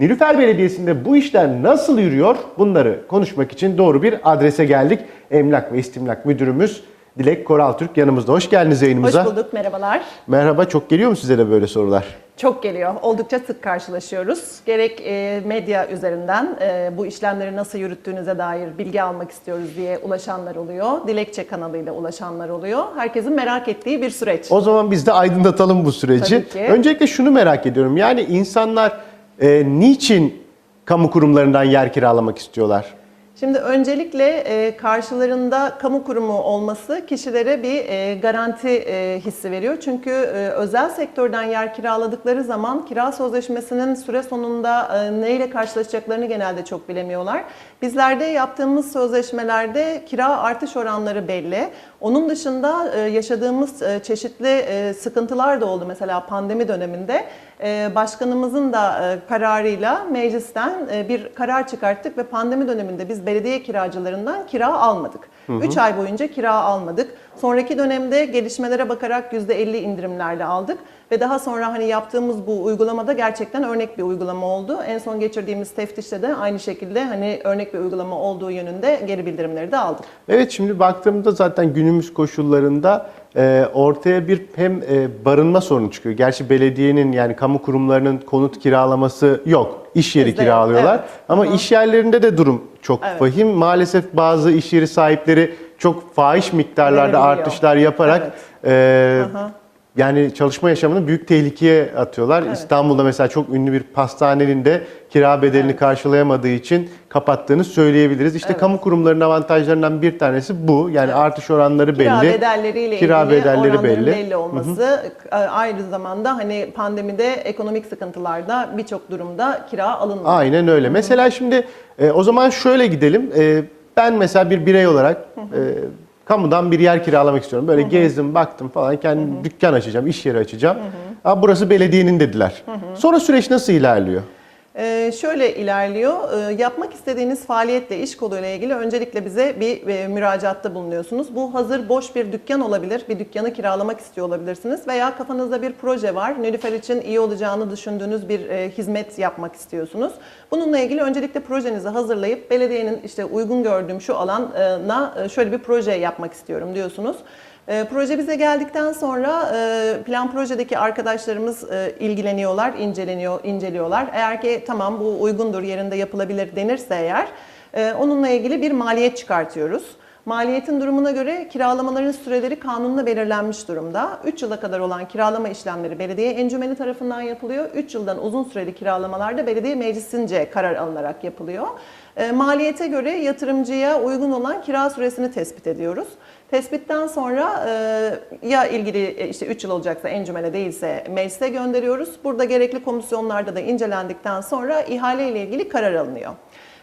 Nilüfer Belediyesi'nde bu işler nasıl yürüyor? Bunları konuşmak için doğru bir adrese geldik. Emlak ve İstimlak Müdürümüz Dilek Koraltürk yanımızda. Hoş geldiniz yayınımıza. Hoş bulduk, merhabalar. Merhaba, çok geliyor mu size de böyle sorular? Çok geliyor, oldukça sık karşılaşıyoruz. Gerek e, medya üzerinden e, bu işlemleri nasıl yürüttüğünüze dair bilgi almak istiyoruz diye ulaşanlar oluyor. Dilekçe kanalıyla ulaşanlar oluyor. Herkesin merak ettiği bir süreç. O zaman biz de aydınlatalım bu süreci. Öncelikle şunu merak ediyorum. Yani insanlar e, niçin kamu kurumlarından yer kiralamak istiyorlar? Şimdi öncelikle e, karşılarında kamu kurumu olması kişilere bir e, garanti e, hissi veriyor. Çünkü e, özel sektörden yer kiraladıkları zaman kira sözleşmesinin süre sonunda e, neyle karşılaşacaklarını genelde çok bilemiyorlar. Bizlerde yaptığımız sözleşmelerde kira artış oranları belli. Onun dışında e, yaşadığımız e, çeşitli e, sıkıntılar da oldu. Mesela pandemi döneminde başkanımızın da e, kararıyla meclisten e, bir karar çıkarttık ve pandemi döneminde biz belediye kiracılarından kira almadık. 3 ay boyunca kira almadık. Sonraki dönemde gelişmelere bakarak %50 indirimlerle aldık ve daha sonra hani yaptığımız bu uygulamada gerçekten örnek bir uygulama oldu. En son geçirdiğimiz teftişte de aynı şekilde hani örnek bir uygulama olduğu yönünde geri bildirimleri de aldık. Evet şimdi baktığımda zaten günümüz koşullarında e, ortaya bir hem e, barınma sorunu çıkıyor. Gerçi belediyenin yani kamu kurumlarının konut kiralaması yok. İş yeri Bizde yok, kiralıyorlar. evet. Ama Hı iş yerlerinde de durum çok Evet. vahim. Maalesef bazı iş yeri sahipleri çok fahiş miktarlarda artışlar yaparak Evet. e, yani çalışma yaşamını büyük tehlikeye atıyorlar. Evet. İstanbul'da mesela çok ünlü bir pastanenin de kira bedelini karşılayamadığı için kapattığını söyleyebiliriz. İşte Evet. kamu kurumlarının avantajlarından bir tanesi bu. Yani artış oranları Kira belli. bedelleriyle Kira ilgili bedelleri oranların belli. belli, olması e, aynı zamanda hani pandemide ekonomik sıkıntılarda birçok durumda kira alınmadı. Aynen öyle. Mesela şimdi e, o zaman şöyle gidelim. E, ben mesela bir birey olarak e, kamudan bir yer kiralamak istiyorum. Böyle gezdim, baktım falan. Kendim dükkan açacağım, iş yeri açacağım. Aa, burası belediyenin dediler. Sonra süreç nasıl ilerliyor? Ee, şöyle ilerliyor. Ee, yapmak istediğiniz faaliyetle, iş koluyla ilgili öncelikle bize bir e, müracaatta bulunuyorsunuz. Bu hazır boş bir dükkan olabilir. Bir dükkanı kiralamak istiyor olabilirsiniz. Veya kafanızda bir proje var. Nilüfer için iyi olacağını düşündüğünüz bir e, hizmet yapmak istiyorsunuz. Bununla ilgili öncelikle projenizi hazırlayıp belediyenin işte uygun gördüğüm şu alana e, şöyle bir proje yapmak istiyorum diyorsunuz. E, proje bize geldikten sonra e, plan projedeki arkadaşlarımız e, ilgileniyorlar, inceleniyor, inceliyorlar. Eğer ki tamam bu uygundur, yerinde yapılabilir denirse eğer e, onunla ilgili bir maliyet çıkartıyoruz. Maliyetin durumuna göre kiralamaların süreleri kanunla belirlenmiş durumda. 3 yıla kadar olan kiralama işlemleri belediye encümeni tarafından yapılıyor. 3 yıldan uzun süreli kiralamalarda belediye meclisince karar alınarak yapılıyor. E, maliyete göre yatırımcıya uygun olan kira süresini tespit ediyoruz. Tespitten sonra e, ya ilgili e, işte 3 yıl olacaksa encümene değilse meclise gönderiyoruz. Burada gerekli komisyonlarda da incelendikten sonra ihale ile ilgili karar alınıyor.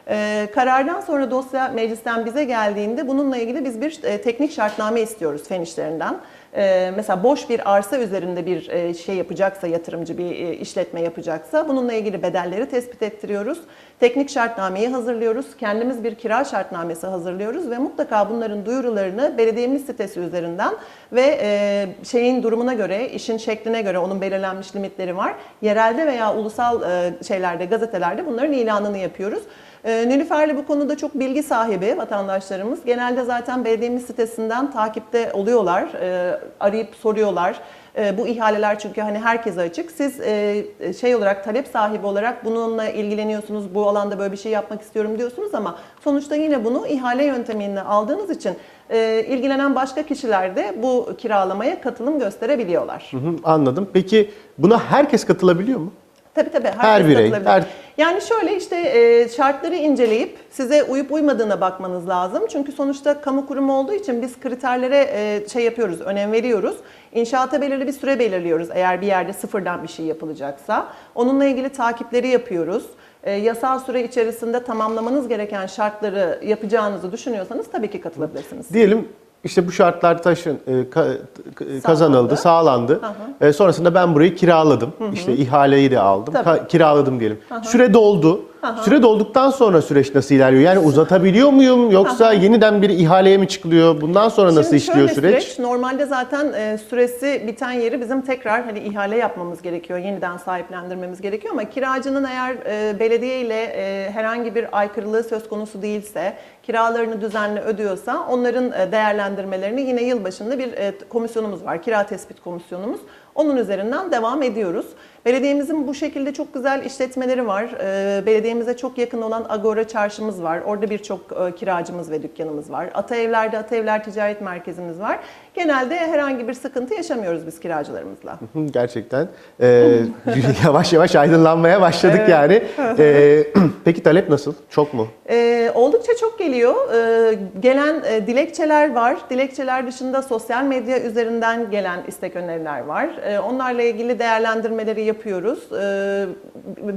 E, karardan sonra dosya meclisten bize geldiğinde bununla ilgili biz bir e, teknik şartname istiyoruz fen işlerinden. E, mesela boş bir arsa üzerinde bir e, şey yapacaksa yatırımcı bir e, işletme yapacaksa bununla ilgili bedelleri tespit ettiriyoruz. Teknik şartnameyi hazırlıyoruz. Kendimiz bir kira şartnamesi hazırlıyoruz ve mutlaka bunların duyurularını belediyemiz sitesi üzerinden ve e, şeyin durumuna göre, işin şekline göre onun belirlenmiş limitleri var. Yerelde veya ulusal e, şeylerde, gazetelerde bunların ilanını yapıyoruz. E, Nilüfer'le bu konuda çok bilgi sahibi vatandaşlarımız. Genelde zaten belediyemiz sitesinden takipte oluyorlar, e, arayıp soruyorlar. E, bu ihaleler çünkü hani herkese açık. Siz e, şey olarak talep sahibi olarak bununla ilgileniyorsunuz. Bu alanda böyle bir şey yapmak istiyorum diyorsunuz ama sonuçta yine bunu ihale yöntemiyle aldığınız için e, ilgilenen başka kişiler de bu kiralamaya katılım gösterebiliyorlar. Hı hı, anladım. Peki buna herkes katılabiliyor mu? Tabii tabii. Herkes Her birey, her- Yani şöyle işte e, şartları inceleyip size uyup uymadığına bakmanız lazım. Çünkü sonuçta kamu kurumu olduğu için biz kriterlere e, şey yapıyoruz, önem veriyoruz. İnşaata belirli bir süre belirliyoruz eğer bir yerde sıfırdan bir şey yapılacaksa. Onunla ilgili takipleri yapıyoruz. E, yasal süre içerisinde tamamlamanız gereken şartları yapacağınızı düşünüyorsanız tabii ki katılabilirsiniz. Diyelim işte bu şartlar taşın e, ka- e, kazanıldı, Sağlandı. E, sonrasında ben burayı kiraladım. İşte ihaleyi de aldım. Ka- kiraladım diyelim. Süre doldu. Süre dolduktan sonra süreç nasıl ilerliyor? Yani uzatabiliyor muyum yoksa yeniden bir ihaleye mi çıkılıyor? Bundan sonra nasıl Şimdi işliyor şöyle süreç? Normalde zaten e, süresi biten yeri bizim tekrar hani ihale yapmamız gerekiyor. Yeniden sahiplendirmemiz gerekiyor ama kiracının eğer e, belediye ile e, herhangi bir aykırılığı söz konusu değilse, kiralarını düzenli ödüyorsa onların e, değerlendirmelerini yine yılbaşında bir e, komisyonumuz var. Kira tespit komisyonumuz. Onun üzerinden devam ediyoruz. Belediyemizin bu şekilde çok güzel işletmeleri var. E, Belediyemize çok yakın olan Agora Çarşımız var. Orada birçok e, kiracımız ve dükkanımız var. Ataevler'de Ataevler Ticaret Merkezimiz var. Genelde herhangi bir sıkıntı yaşamıyoruz biz kiracılarımızla. Gerçekten e, yavaş yavaş aydınlanmaya başladık yani. E, peki talep nasıl? Çok mu? Ee, oldukça çok geliyor. Ee, gelen e, dilekçeler var. Dilekçeler dışında sosyal medya üzerinden gelen istek öneriler var. Ee, onlarla ilgili değerlendirmeleri yapıyoruz. Ee,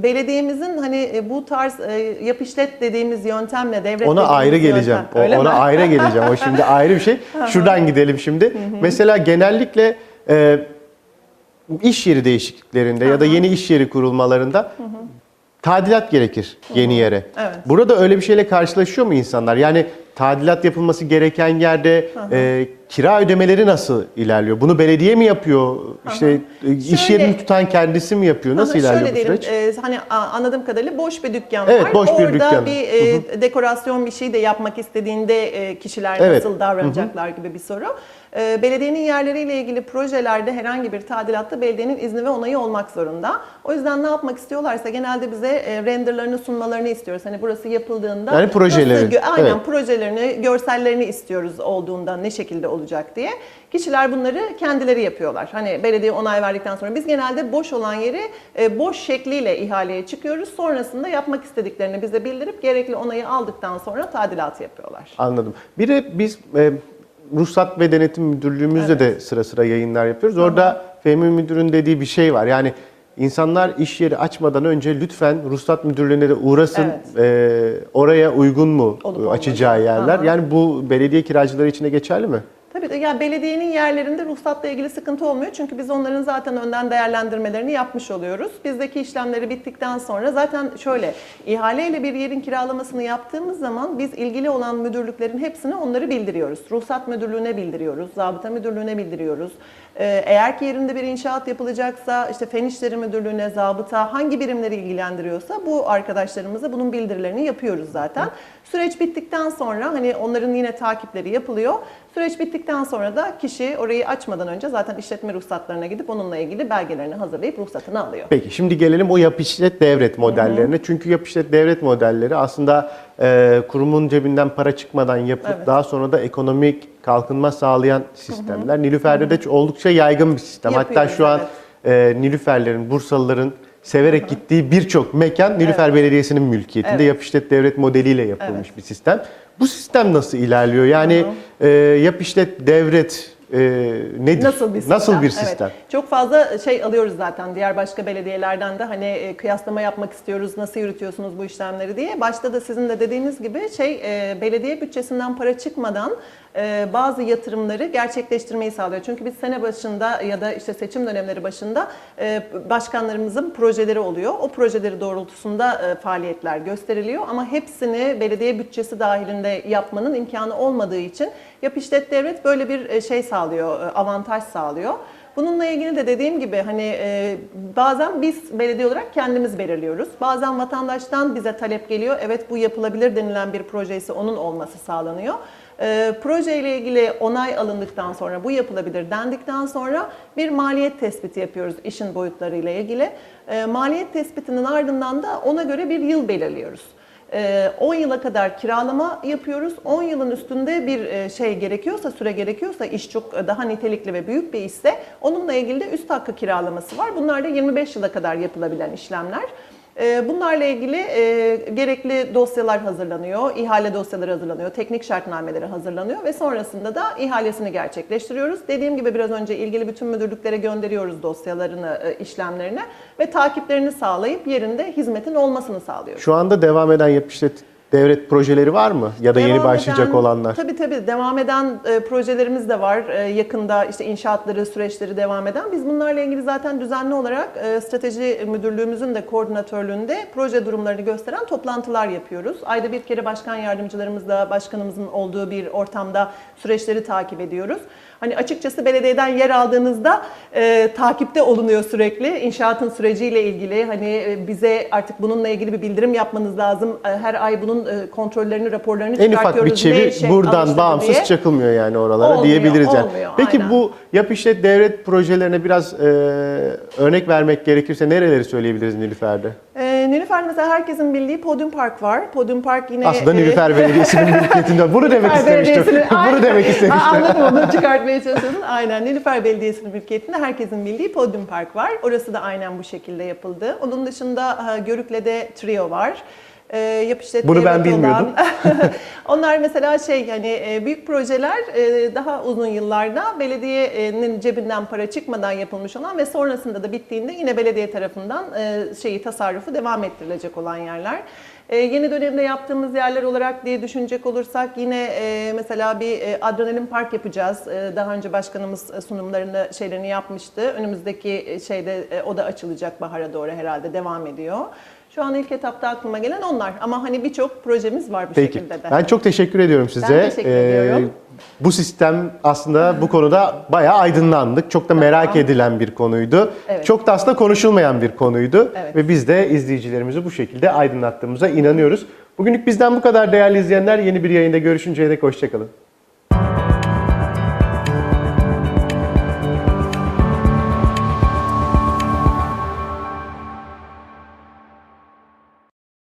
belediyemizin hani e, bu tarz e, yap işlet dediğimiz yöntemle devlet Ona ayrı yöntem- geleceğim. O- Öyle ona mi? ayrı geleceğim. O şimdi ayrı bir şey. Şuradan gidelim şimdi. Mesela genellikle e, iş yeri değişikliklerinde ya da yeni iş yeri kurulmalarında tadilat gerekir yeni yere. Evet. Burada öyle bir şeyle karşılaşıyor mu insanlar? Yani tadilat yapılması gereken yerde e, kira ödemeleri nasıl ilerliyor? Bunu belediye mi yapıyor? İşte e, iş Şöyle- yerini tutan kendisi mi yapıyor? Nasıl Aha, ilerliyor Şöyle bu süreç? e, hani anladığım kadarıyla boş bir dükkan Evet, var. boş bir Orada dükkan. bir e, dekorasyon bir şey de yapmak istediğinde e, kişiler Evet. nasıl davranacaklar gibi bir soru. E, belediyenin yerleriyle ilgili projelerde herhangi bir tadilatta belediyenin izni ve onayı olmak zorunda. O yüzden ne yapmak istiyorlarsa genelde bize e, renderlarını sunmalarını istiyoruz. Hani burası yapıldığında Yani projelerin, nasıl aynen evet. projelerini, görsellerini istiyoruz olduğunda ne şekilde olacak diye. Kişiler bunları kendileri yapıyorlar. Hani belediye onay verdikten sonra biz genelde boş olan yeri e, boş şekliyle ihaleye çıkıyoruz. Sonrasında yapmak istediklerini bize bildirip gerekli onayı aldıktan sonra tadilatı yapıyorlar. Anladım. Bir de biz e, Ruhsat ve Denetim Müdürlüğümüzde de sıra sıra yayınlar yapıyoruz. Orada Fehmi Müdür'ün dediği bir şey var. Yani insanlar iş yeri açmadan önce lütfen Ruhsat Müdürlüğü'ne de uğrasın. E, oraya uygun mu Olup açacağı olmadığı. yerler? Aha. Yani bu belediye kiracıları için de geçerli mi? Tabii de yani belediyenin yerlerinde ruhsatla ilgili sıkıntı olmuyor. Çünkü biz onların zaten önden değerlendirmelerini yapmış oluyoruz. Bizdeki işlemleri bittikten sonra zaten şöyle ihaleyle bir yerin kiralamasını yaptığımız zaman biz ilgili olan müdürlüklerin hepsine onları bildiriyoruz. Ruhsat müdürlüğüne bildiriyoruz, zabıta müdürlüğüne bildiriyoruz. Ee, eğer ki yerinde bir inşaat yapılacaksa işte fen işleri müdürlüğüne, zabıta hangi birimleri ilgilendiriyorsa bu arkadaşlarımıza bunun bildirilerini yapıyoruz zaten. Süreç bittikten sonra hani onların yine takipleri yapılıyor. Süreç bittikten sonra da kişi orayı açmadan önce zaten işletme ruhsatlarına gidip onunla ilgili belgelerini hazırlayıp ruhsatını alıyor. Peki şimdi gelelim o yap işlet devret modellerine. Çünkü yap işlet devret modelleri aslında e, kurumun cebinden para çıkmadan yapıp Evet. daha sonra da ekonomik kalkınma sağlayan sistemler. Nilüfer'de de oldukça yaygın bir sistem. Hatta Yapıyoruz, şu an e, Nilüferlerin, Bursalıların severek gittiği birçok mekan Nilüfer Belediyesi'nin mülkiyetinde Evet. yap işlet devret modeliyle yapılmış bir sistem. Bu sistem nasıl ilerliyor? Yani e, yap işlet devret e, nedir? Nasıl bir sistem? Nasıl bir Evet. sistem? Çok fazla şey alıyoruz zaten diğer başka belediyelerden de hani e, kıyaslama yapmak istiyoruz. Nasıl yürütüyorsunuz bu işlemleri diye. Başta da sizin de dediğiniz gibi şey e, belediye bütçesinden para çıkmadan e, bazı yatırımları gerçekleştirmeyi sağlıyor. Çünkü biz sene başında ya da işte seçim dönemleri başında e, başkanlarımızın projeleri oluyor. O projeleri doğrultusunda e, faaliyetler gösteriliyor ama hepsini belediye bütçesi dahilinde yapmanın imkanı olmadığı için Yap işlet devlet böyle bir şey sağlıyor, e, avantaj sağlıyor. Bununla ilgili de dediğim gibi hani e, bazen biz belediye olarak kendimiz belirliyoruz. Bazen vatandaştan bize talep geliyor. Evet bu yapılabilir denilen bir proje ise onun olması sağlanıyor. E, proje ile ilgili onay alındıktan sonra bu yapılabilir dendikten sonra bir maliyet tespiti yapıyoruz işin boyutlarıyla ilgili. E, maliyet tespitinin ardından da ona göre bir yıl belirliyoruz. Ee, 10 yıla kadar kiralama yapıyoruz. 10 yılın üstünde bir e, şey gerekiyorsa, süre gerekiyorsa, iş çok e, daha nitelikli ve büyük bir işse onunla ilgili de üst hakkı kiralaması var. Bunlar da 25 yıla kadar yapılabilen işlemler. Ee, Bunlarla ilgili e, gerekli dosyalar hazırlanıyor, ihale dosyaları hazırlanıyor, teknik şartnameleri hazırlanıyor ve sonrasında da ihalesini gerçekleştiriyoruz. Dediğim gibi biraz önce ilgili bütün müdürlüklere gönderiyoruz dosyalarını, e, işlemlerini ve takiplerini sağlayıp yerinde hizmetin olmasını sağlıyoruz. Şu anda devam eden yap işlet devlet projeleri var mı? Ya da yeni Devam başlayacak eden- olanlar. Tabii tabii devam eden e, projelerimiz de var. E, yakında işte inşaatları, süreçleri devam eden. Biz bunlarla ilgili zaten düzenli olarak e, strateji müdürlüğümüzün de koordinatörlüğünde proje durumlarını gösteren toplantılar yapıyoruz. Ayda bir kere başkan yardımcılarımızla başkanımızın olduğu bir ortamda süreçleri takip ediyoruz. Hani açıkçası belediyeden yer aldığınızda e, takipte olunuyor sürekli. İnşaatın süreciyle ilgili hani e, bize artık bununla ilgili bir bildirim yapmanız lazım. E, her ay bunun e, kontrollerini, raporlarını En ufak bir Ne şey buradan bağımsız diye. çakılmıyor yani oralara Olmuyor, diyebiliriz yani. olmuyor, Peki aynen. bu yap işlet devlet projelerine biraz e, örnek vermek gerekirse nereleri söyleyebiliriz Nilüfer'de? Nilüfer mesela herkesin bildiği Podium Park var. Podium Park yine... Aslında e, Nilüfer Belediyesi'nin mülkiyetinde. Bunu demek istemiştim. Bunu demek istemiştim. Anladım onu çıkartmaya çalışıyordun. Aynen Nilüfer Belediyesi'nin mülkiyetinde herkesin bildiği Podium Park var. Orası da aynen bu şekilde yapıldı. Onun dışında Görükle'de Trio var. E, yap işlet Bunu ben bilmiyordum. Onlar mesela şey hani büyük projeler e, daha uzun yıllarda belediyenin cebinden para çıkmadan yapılmış olan ve sonrasında da bittiğinde yine belediye tarafından e, şeyi tasarrufu devam ettirilecek olan yerler. E, yeni dönemde yaptığımız yerler olarak diye düşünecek olursak yine e, mesela bir e, adrenalin park yapacağız. E, daha önce başkanımız e, sunumlarını şeylerini yapmıştı. Önümüzdeki e, şeyde e, o da açılacak bahara doğru herhalde devam ediyor. Şu an ilk etapta aklıma gelen onlar ama hani birçok projemiz var bu Peki. şekilde de. Ben çok teşekkür ediyorum size. Ee, teşekkür ediyorum. Bu sistem aslında bu konuda bayağı aydınlandık. Çok da merak Tamam. edilen bir konuydu. Evet. Çok da aslında konuşulmayan bir konuydu. Evet. Ve biz de izleyicilerimizi bu şekilde aydınlattığımıza inanıyoruz. Bugünlük bizden bu kadar değerli izleyenler. Yeni bir yayında görüşünceye dek hoşçakalın.